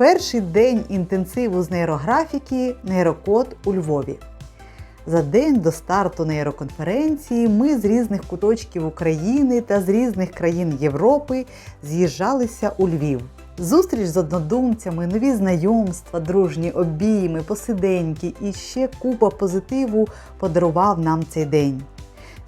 Перший день інтенсиву з нейрографіки нейрокод у Львові. За день до старту нейроконференції ми з різних куточків України та з різних країн Європи з'їжджалися у Львів. Зустріч з однодумцями, нові знайомства, дружні обійми, посиденьки і ще купа позитиву подарував нам цей день.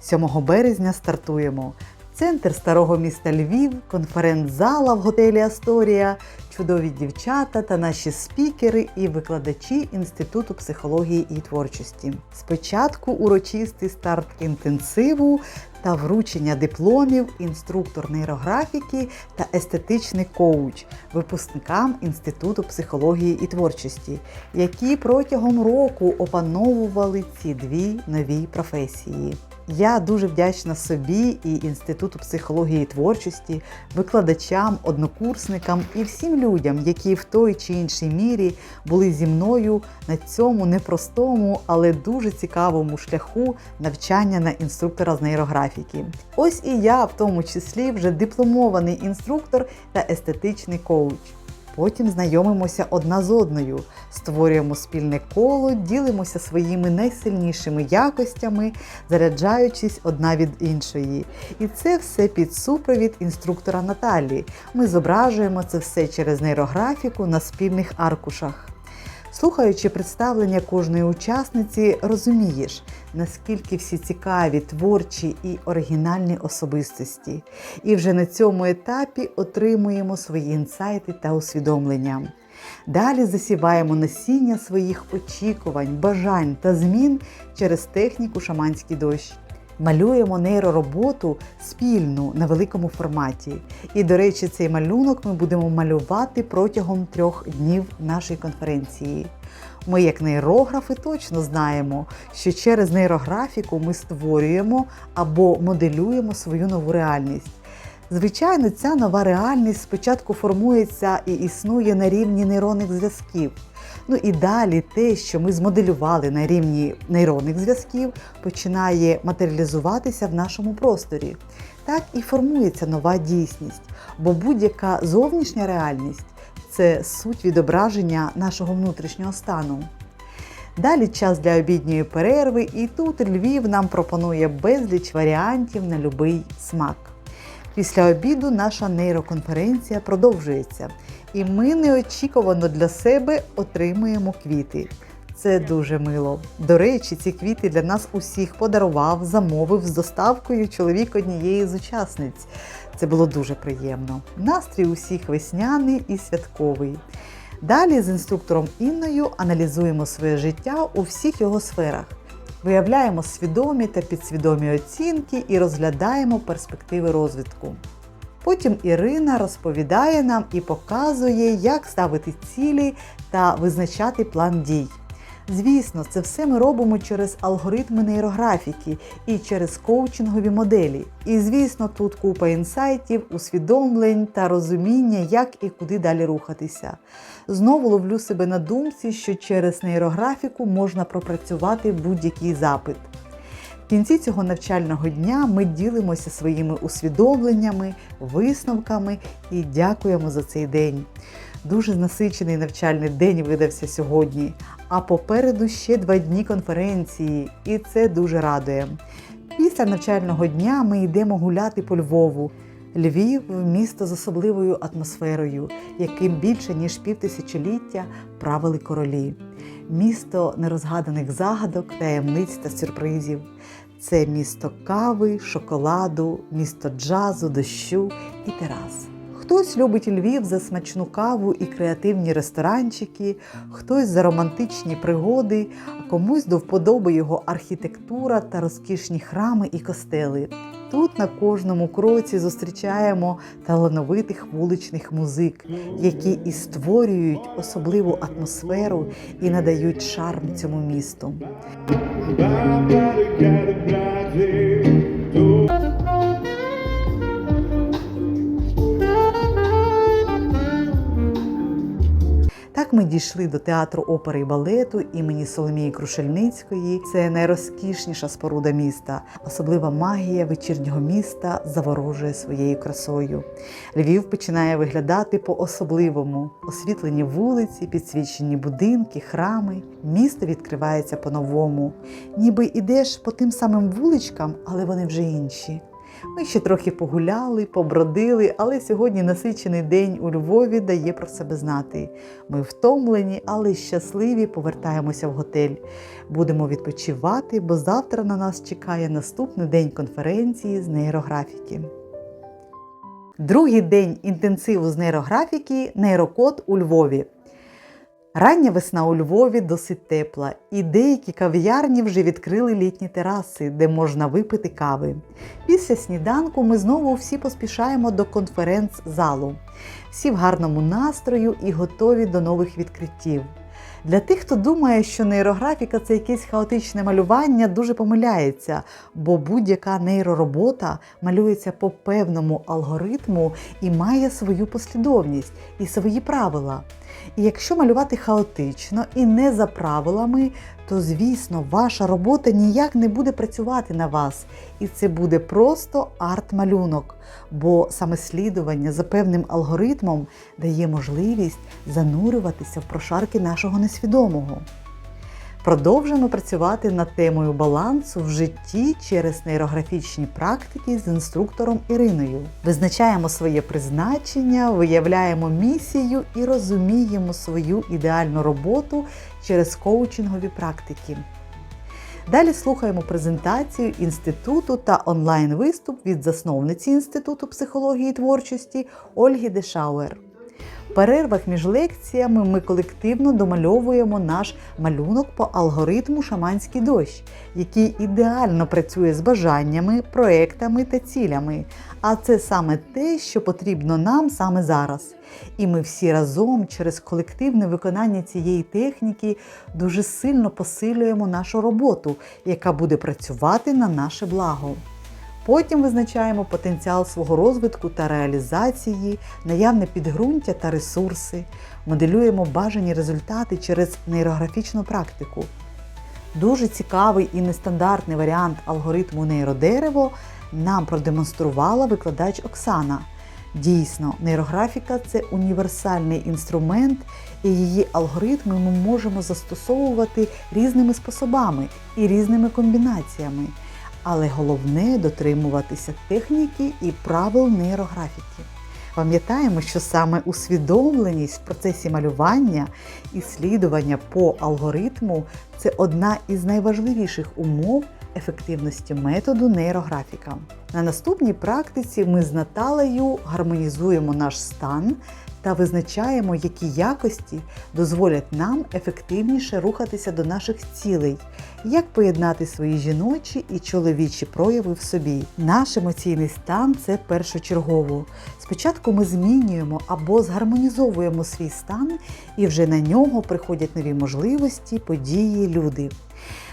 7 березня стартуємо. Центр старого міста Львів, конференц-зала в готелі Асторія, чудові дівчата та наші спікери і викладачі Інституту психології і творчості. Спочатку урочистий старт інтенсиву та вручення дипломів, інструктор нейрографіки та естетичний коуч випускникам Інституту психології і творчості, які протягом року опановували ці дві нові професії. Я дуже вдячна собі і Інституту психології і творчості, викладачам, однокурсникам і всім людям, які в той чи іншій мірі були зі мною на цьому непростому, але дуже цікавому шляху навчання на інструктора з нейрографіки. Ось і я, в тому числі, вже дипломований інструктор та естетичний коуч. Потім знайомимося одна з одною, створюємо спільне коло, ділимося своїми найсильнішими якостями, заряджаючись одна від іншої. І це все під супровід інструктора Наталі. Ми зображуємо це все через нейрографіку на спільних аркушах. Слухаючи представлення кожної учасниці, розумієш, наскільки всі цікаві, творчі і оригінальні особистості. І вже на цьому етапі отримуємо свої інсайти та усвідомлення. Далі засіваємо насіння своїх очікувань, бажань та змін через техніку шаманський дощ. Малюємо нейророботу спільну на великому форматі. І, до речі, цей малюнок ми будемо малювати протягом трьох днів нашої конференції. Ми, як нейрографи, точно знаємо, що через нейрографіку ми створюємо або моделюємо свою нову реальність. Звичайно, ця нова реальність спочатку формується і існує на рівні нейронних зв'язків. Ну і далі те, що ми змоделювали на рівні нейронних зв'язків, починає матеріалізуватися в нашому просторі. Так і формується нова дійсність, бо будь-яка зовнішня реальність це суть відображення нашого внутрішнього стану. Далі час для обідньої перерви, і тут Львів нам пропонує безліч варіантів на любий смак. Після обіду наша нейроконференція продовжується, і ми неочікувано для себе отримуємо квіти. Це дуже мило. До речі, ці квіти для нас усіх подарував, замовив з доставкою чоловік однієї з учасниць. Це було дуже приємно. Настрій усіх весняний і святковий. Далі з інструктором Інною аналізуємо своє життя у всіх його сферах. Виявляємо свідомі та підсвідомі оцінки і розглядаємо перспективи розвитку. Потім Ірина розповідає нам і показує, як ставити цілі та визначати план дій. Звісно, це все ми робимо через алгоритми нейрографіки і через коучингові моделі. І звісно, тут купа інсайтів, усвідомлень та розуміння, як і куди далі рухатися. Знову ловлю себе на думці, що через нейрографіку можна пропрацювати будь-який запит. В кінці цього навчального дня ми ділимося своїми усвідомленнями, висновками і дякуємо за цей день. Дуже насичений навчальний день видався сьогодні, а попереду ще два дні конференції, і це дуже радує. Після навчального дня ми йдемо гуляти по Львову. Львів місто з особливою атмосферою, яким більше ніж півтисячоліття правили королі. Місто нерозгаданих загадок, таємниць та сюрпризів. Це місто кави, шоколаду, місто джазу, дощу і терас. Хтось любить Львів за смачну каву і креативні ресторанчики, хтось за романтичні пригоди, а комусь до вподоби його архітектура та розкішні храми і костели. Тут на кожному кроці зустрічаємо талановитих вуличних музик, які і створюють особливу атмосферу і надають шарм цьому місту. Ми дійшли до театру опери і балету імені Соломії Крушельницької. Це найрозкішніша споруда міста. Особлива магія вечірнього міста заворожує своєю красою. Львів починає виглядати по-особливому. Освітлені вулиці, підсвічені будинки, храми. Місто відкривається по-новому. Ніби ідеш по тим самим вуличкам, але вони вже інші. Ми ще трохи погуляли, побродили, але сьогодні насичений день у Львові дає про себе знати. Ми втомлені, але щасливі повертаємося в готель. Будемо відпочивати, бо завтра на нас чекає наступний день конференції з нейрографіки. Другий день інтенсиву з нейрографіки нейрокод у Львові. Рання весна у Львові досить тепла, і деякі кав'ярні вже відкрили літні тераси, де можна випити кави. Після сніданку ми знову всі поспішаємо до конференц-залу. Всі в гарному настрою і готові до нових відкриттів. Для тих, хто думає, що нейрографіка це якесь хаотичне малювання, дуже помиляється, бо будь-яка нейроробота малюється по певному алгоритму і має свою послідовність і свої правила. І якщо малювати хаотично і не за правилами, то звісно ваша робота ніяк не буде працювати на вас, і це буде просто арт-малюнок, бо саме слідування за певним алгоритмом дає можливість занурюватися в прошарки нашого несвідомого. Продовжуємо працювати над темою балансу в житті через нейрографічні практики з інструктором Іриною. Визначаємо своє призначення, виявляємо місію і розуміємо свою ідеальну роботу через коучингові практики. Далі слухаємо презентацію інституту та онлайн-виступ від засновниці Інституту психології і творчості Ольги Дешауер. В перервах між лекціями ми колективно домальовуємо наш малюнок по алгоритму Шаманський дощ, який ідеально працює з бажаннями, проектами та цілями. А це саме те, що потрібно нам саме зараз. І ми всі разом через колективне виконання цієї техніки дуже сильно посилюємо нашу роботу, яка буде працювати на наше благо. Потім визначаємо потенціал свого розвитку та реалізації, наявне підґрунтя та ресурси, моделюємо бажані результати через нейрографічну практику. Дуже цікавий і нестандартний варіант алгоритму нейродерево нам продемонструвала викладач Оксана. Дійсно, нейрографіка це універсальний інструмент, і її алгоритми ми можемо застосовувати різними способами і різними комбінаціями. Але головне дотримуватися техніки і правил нейрографіки. Пам'ятаємо, що саме усвідомленість в процесі малювання і слідування по алгоритму це одна із найважливіших умов ефективності методу нейрографіка. На наступній практиці ми з Наталею гармонізуємо наш стан та визначаємо, які якості дозволять нам ефективніше рухатися до наших цілей, як поєднати свої жіночі і чоловічі прояви в собі. Наш емоційний стан це першочергово. Спочатку ми змінюємо або згармонізовуємо свій стан, і вже на нього приходять нові можливості, події, люди.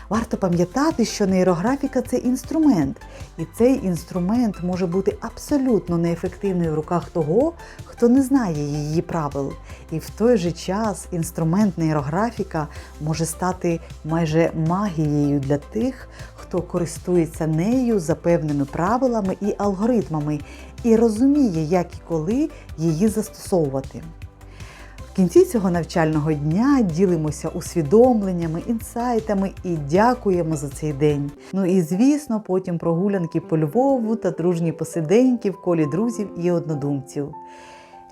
Варто пам'ятати, що нейрографіка це інструмент, і цей інструмент може бути абсолютно неефективний в руках того, хто не знає її правил. І в той же час інструмент нейрографіка може стати майже магією для тих, хто користується нею за певними правилами і алгоритмами, і розуміє, як і коли її застосовувати. Кінці цього навчального дня ділимося усвідомленнями, інсайтами і дякуємо за цей день. Ну і звісно, потім прогулянки по Львову та дружні посиденьки в колі друзів і однодумців.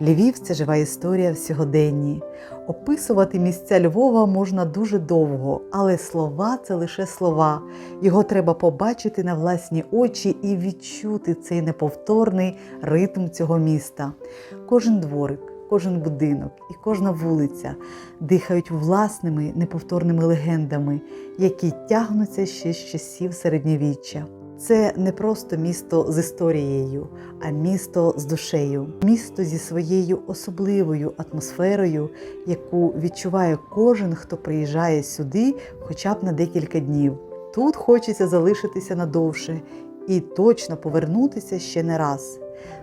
Львів це жива історія в сьогоденні. Описувати місця Львова можна дуже довго, але слова це лише слова. Його треба побачити на власні очі і відчути цей неповторний ритм цього міста. Кожен дворик, кожен будинок і кожна вулиця дихають власними неповторними легендами, які тягнуться ще з часів середньовіччя. Це не просто місто з історією, а місто з душею, місто зі своєю особливою атмосферою, яку відчуває кожен, хто приїжджає сюди, хоча б на декілька днів. Тут хочеться залишитися надовше і точно повернутися ще не раз.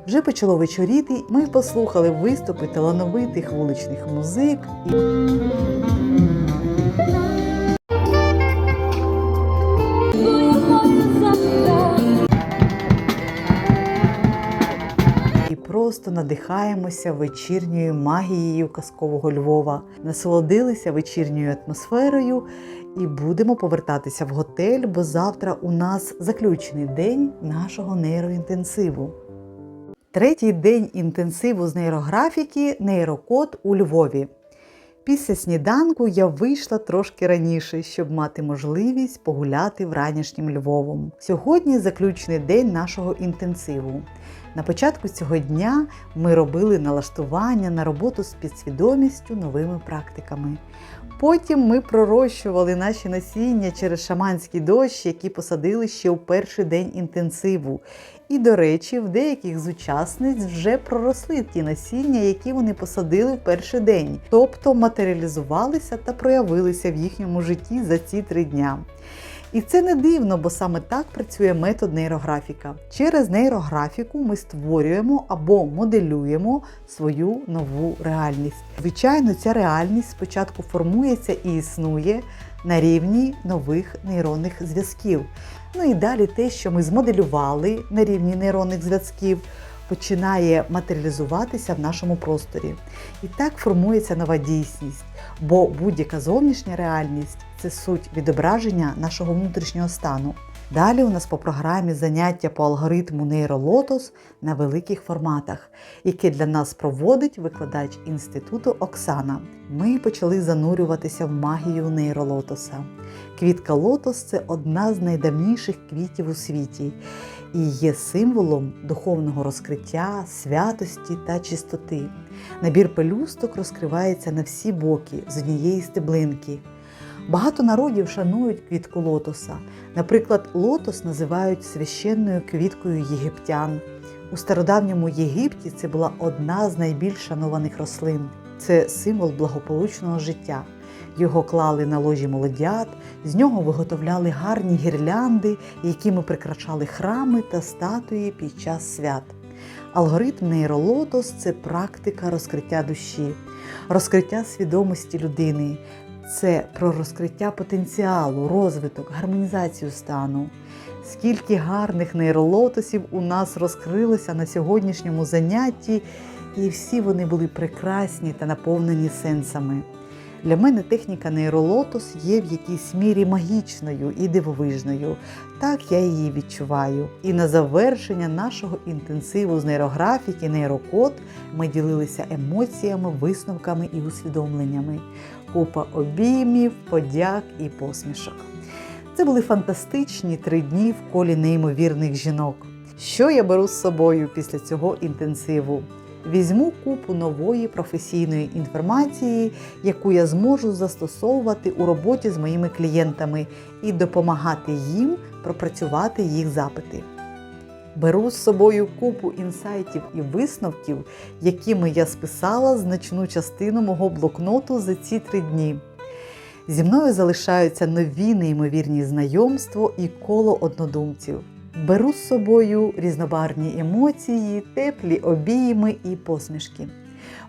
Вже почало вечоріти, ми послухали виступи талановитих вуличних музик. І... Просто надихаємося вечірньою магією казкового Львова, насолодилися вечірньою атмосферою і будемо повертатися в готель, бо завтра у нас заключний день нашого нейроінтенсиву. Третій день інтенсиву з нейрографіки нейрокод у Львові. Після сніданку я вийшла трошки раніше, щоб мати можливість погуляти вранішнім Львовом. Сьогодні заключний день нашого інтенсиву. На початку цього дня ми робили налаштування на роботу з підсвідомістю новими практиками. Потім ми пророщували наші насіння через шаманський дощ, які посадили ще у перший день інтенсиву. І, до речі, в деяких з учасниць вже проросли ті насіння, які вони посадили в перший день, тобто матеріалізувалися та проявилися в їхньому житті за ці три дня. І це не дивно, бо саме так працює метод нейрографіка. Через нейрографіку ми створюємо або моделюємо свою нову реальність. Звичайно, ця реальність спочатку формується і існує на рівні нових нейронних зв'язків. Ну і далі те, що ми змоделювали на рівні нейронних зв'язків, починає матеріалізуватися в нашому просторі. І так формується нова дійсність, бо будь-яка зовнішня реальність це суть відображення нашого внутрішнього стану. Далі у нас по програмі заняття по алгоритму нейролотос на великих форматах, яке для нас проводить викладач інституту Оксана. Ми почали занурюватися в магію нейролотоса. Квітка лотос це одна з найдавніших квітів у світі і є символом духовного розкриття, святості та чистоти. Набір пелюсток розкривається на всі боки з однієї стеблинки. Багато народів шанують квітку лотоса. Наприклад, лотос називають священною квіткою єгиптян. У стародавньому Єгипті це була одна з найбільш шанованих рослин. Це символ благополучного життя. Його клали на ложі молодят, з нього виготовляли гарні гірлянди, якими прикрашали храми та статуї під час свят. Алгоритм нейролотос це практика розкриття душі, розкриття свідомості людини. Це про розкриття потенціалу, розвиток, гармонізацію стану. Скільки гарних нейролотосів у нас розкрилося на сьогоднішньому занятті, і всі вони були прекрасні та наповнені сенсами. Для мене техніка нейролотос є в якійсь мірі магічною і дивовижною. Так я її відчуваю. І на завершення нашого інтенсиву з нейрографіки нейрокод ми ділилися емоціями, висновками і усвідомленнями. Купа обіймів, подяк і посмішок. Це були фантастичні три дні в колі неймовірних жінок. Що я беру з собою після цього інтенсиву? Візьму купу нової професійної інформації, яку я зможу застосовувати у роботі з моїми клієнтами і допомагати їм пропрацювати їх запити. Беру з собою купу інсайтів і висновків, якими я списала значну частину мого блокноту за ці три дні. Зі мною залишаються нові неймовірні знайомства і коло однодумців. Беру з собою різнобарні емоції, теплі обійми і посмішки.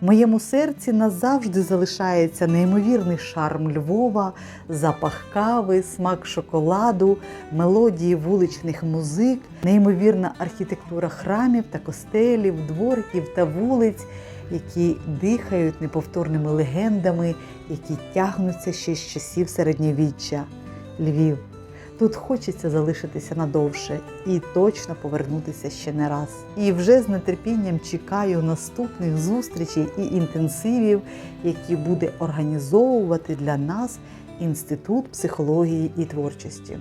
В моєму серці назавжди залишається неймовірний шарм Львова, запах кави, смак шоколаду, мелодії вуличних музик, неймовірна архітектура храмів та костелів, двориків та вулиць, які дихають неповторними легендами, які тягнуться ще з часів середньовіччя. Львів. Тут хочеться залишитися надовше і точно повернутися ще не раз. І вже з нетерпінням чекаю наступних зустрічей і інтенсивів, які буде організовувати для нас Інститут психології і творчості.